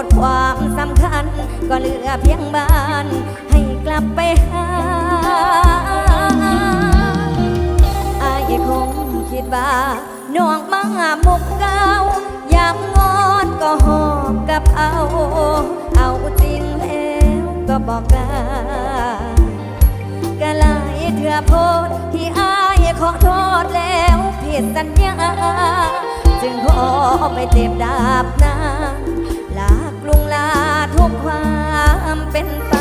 องบทความสำคัญ ก็เหลือเพียงบ้านให้กลับไปหาอายคงคิดว่าน้องมามุกเกายามงอนก็หอบกับเอา เอาจริงแล้วก็บอกกล้าก็หลายเถื่อโพดที่อายขอโทษแล้วผิดสัญญา จึงขอไปเจ็บดาบนาลา กลุงลาทุกความเป็นไป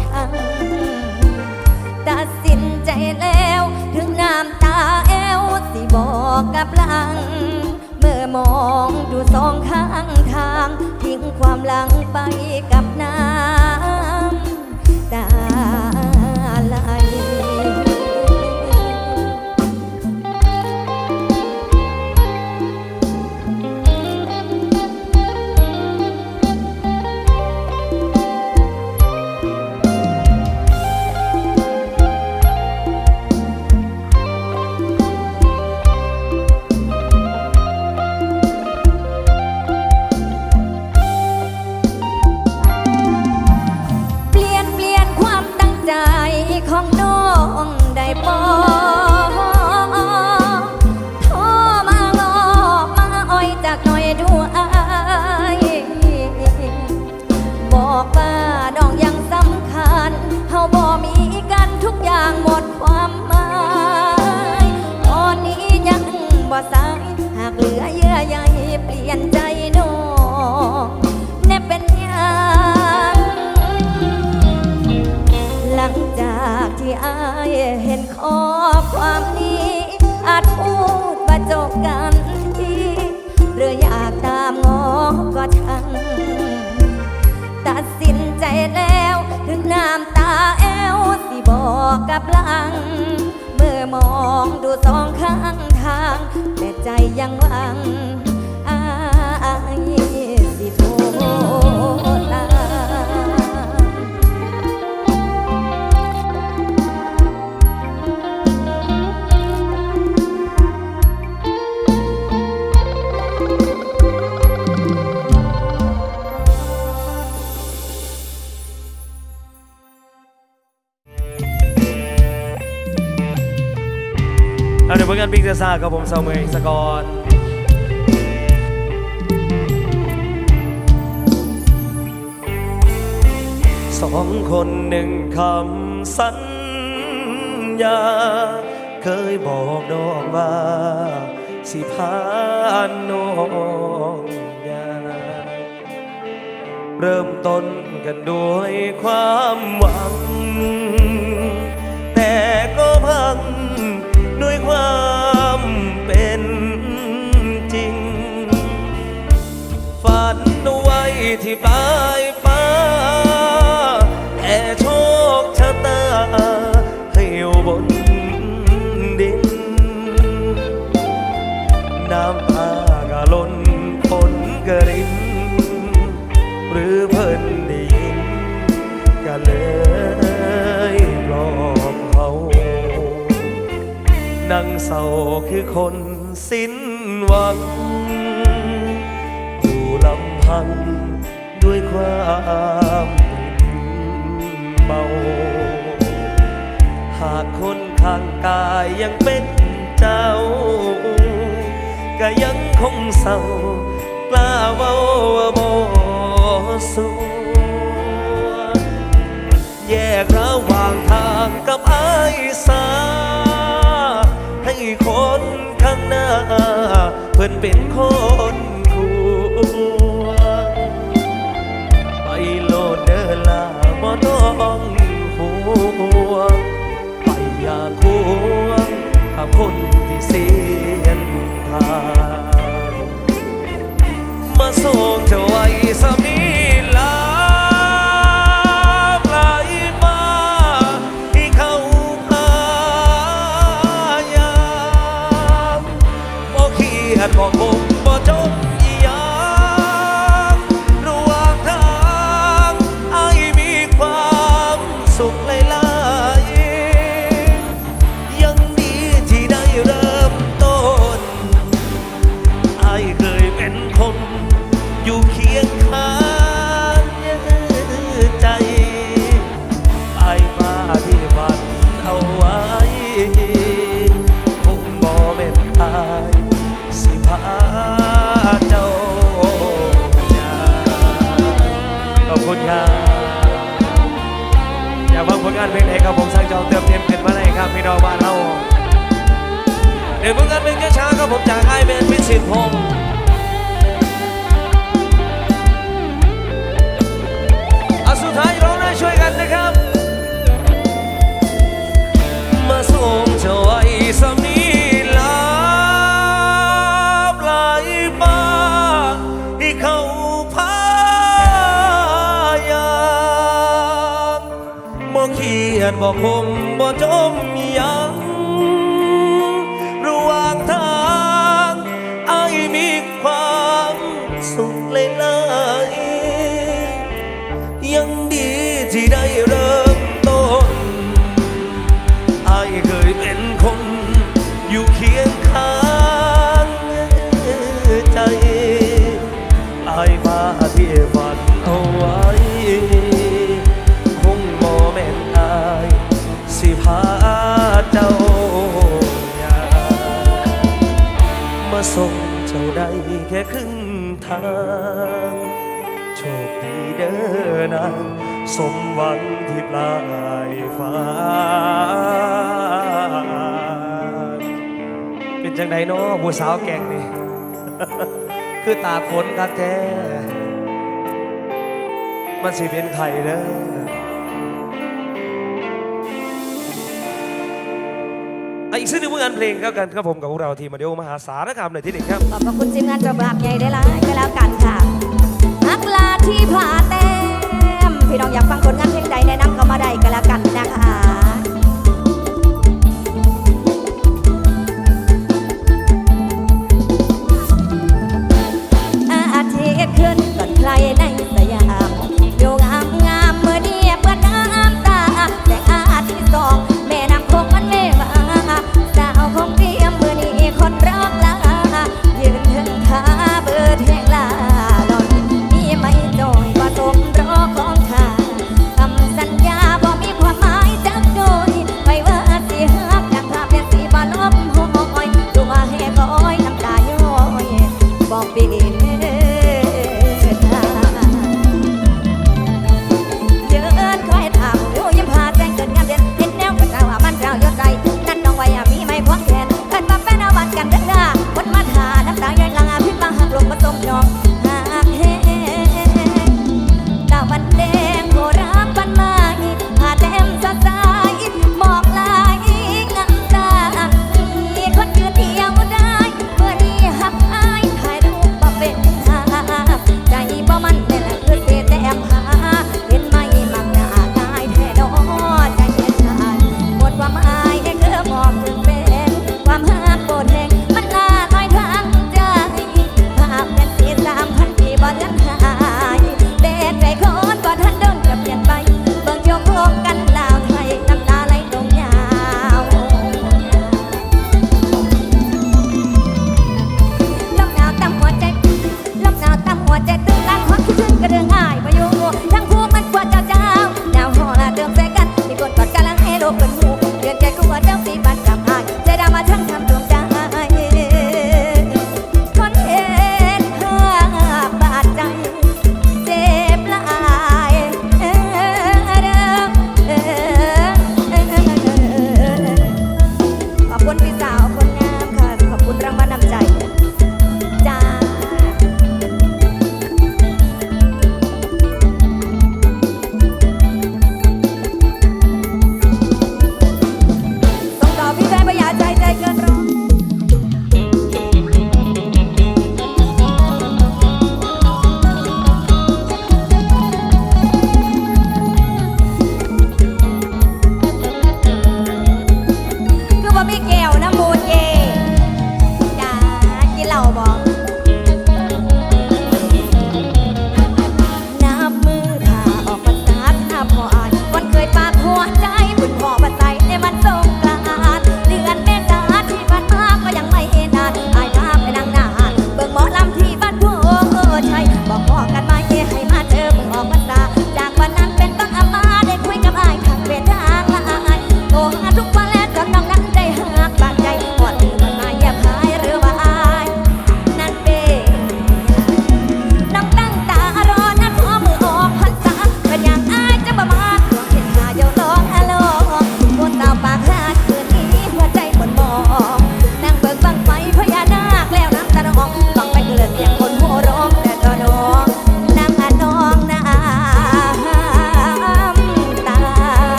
ช่างตัดสินใจแล้ว ถึงน้ำตาแอวสิบอกกับหลัง เมื่อมองดูสองข้างทาง ทิ้งความหลังไปกับน้ำตา ใจของน้องได้ปอ ที่อายเห็นข้อความนี้ อาจพูดว่าจบกันทีหรืออยากตามงอก็ช่างตัดสินใจแล้ว ถึงน้ำตาแอวสิบอกกับหลัง เมื่อมองดูสองข้างทาง แต่ใจยังหวัง ผลงานบิ๊กเซซ่าครับผมเสาเมยสกอรสองคนหนึ่งคำสัญญา เคยบอกน้องว่า สิพาน้องยาเริ่มต้นกันด้วยความหวัง ด้วยความเป็นจริง ฝันไว้ที่ปลายฟ้าแต่โชคชะตาให้อยู่บนดิน น้ำตากะล้นฝนกระริน หรือเพิ่นได้ยินก็เลย นั่งเศร้าคือคนสิ้นหวังอยู่ลำพังด้วยความเบาหากคนข้างกายยังเป็นเจ้า ก็ยังคงเศร้ากล้าเว้าโบสูแยกระหว่างทางกับไอ้สา คนข้างหน้า เพื่อนเป็นคน อนบ่คมบ่จม ส่งเจ้าใดแค่ครึ่งทาง โชคดีเด้อนางสมหวังที่ปลายฟ้า เป็นจังไดเนาะผัวสาวแก่งนี่ คือตาขนคักแท้มันสิเป็นไทยเด้อ อีกสักหนึ่งเพื่อนเพลงครับกันครับผมกับพวกเราทีมมาเดียวมหาสารคามในที่หนึ่งครับขอบคุณทีมงานจอบหักใหญ่ได้ลก็แล้วกันค่ะนักลาที่ผาแต้มพี่น้องอยากฟังผลงานเพลงใดแนะนำเขามาได้ก็แล้วกันนะคะ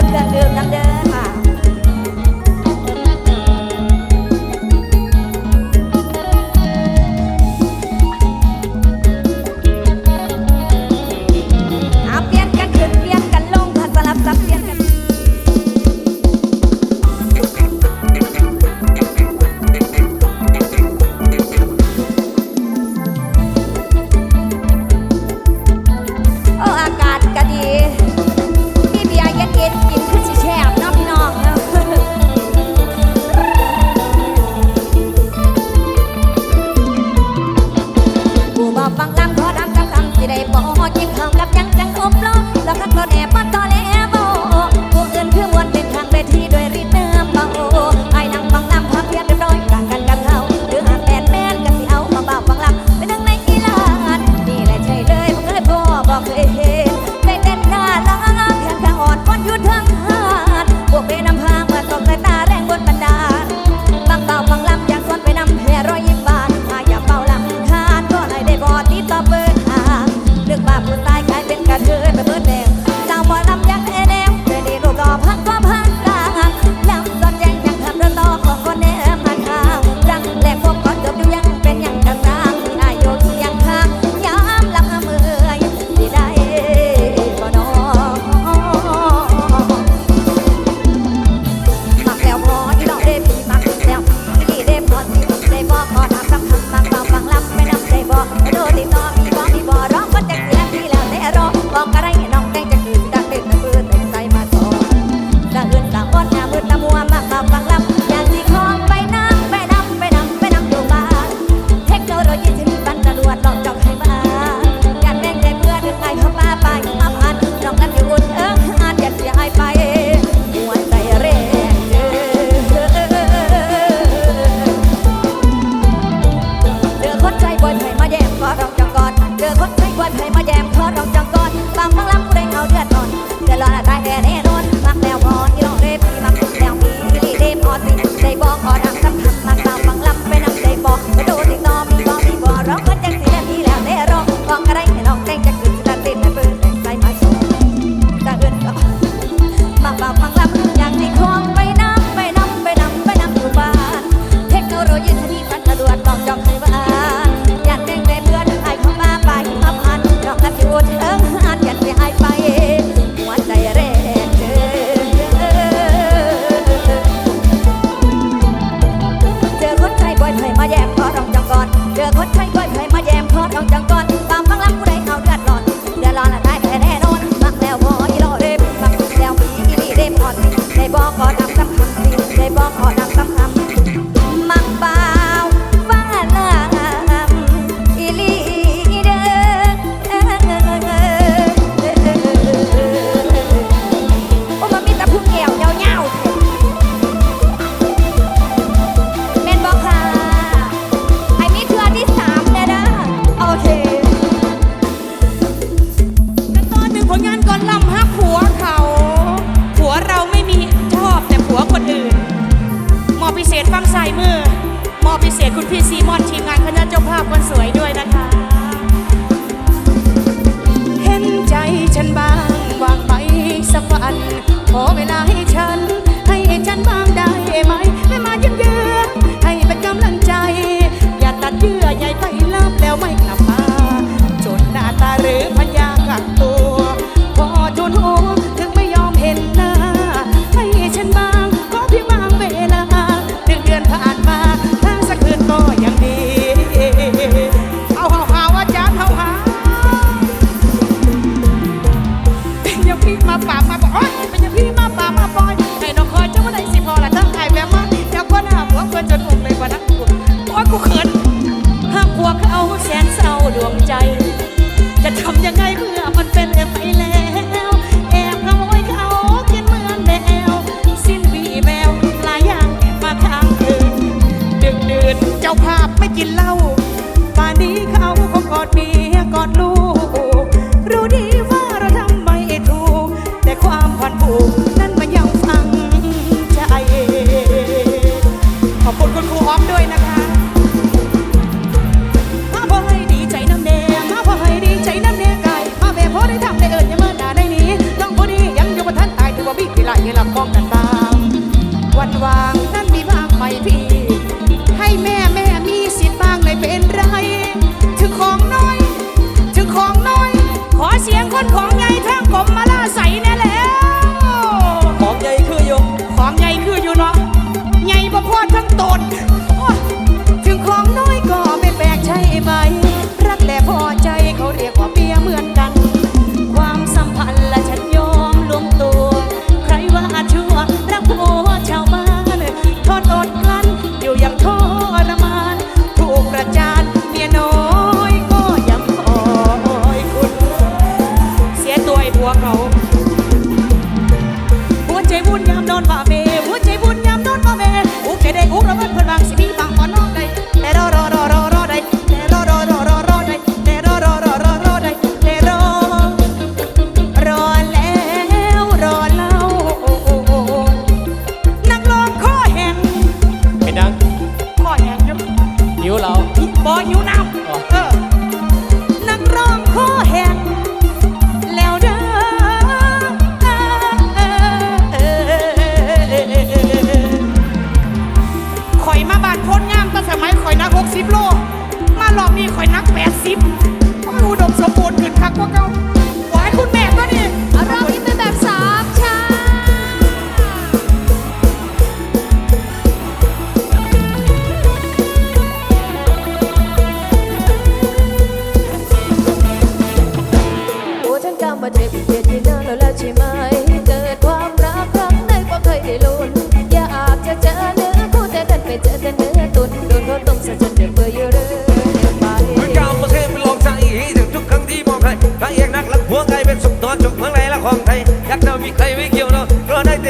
คนเดิมดังเดิน แก้มทอดรอง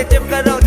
ઝબકર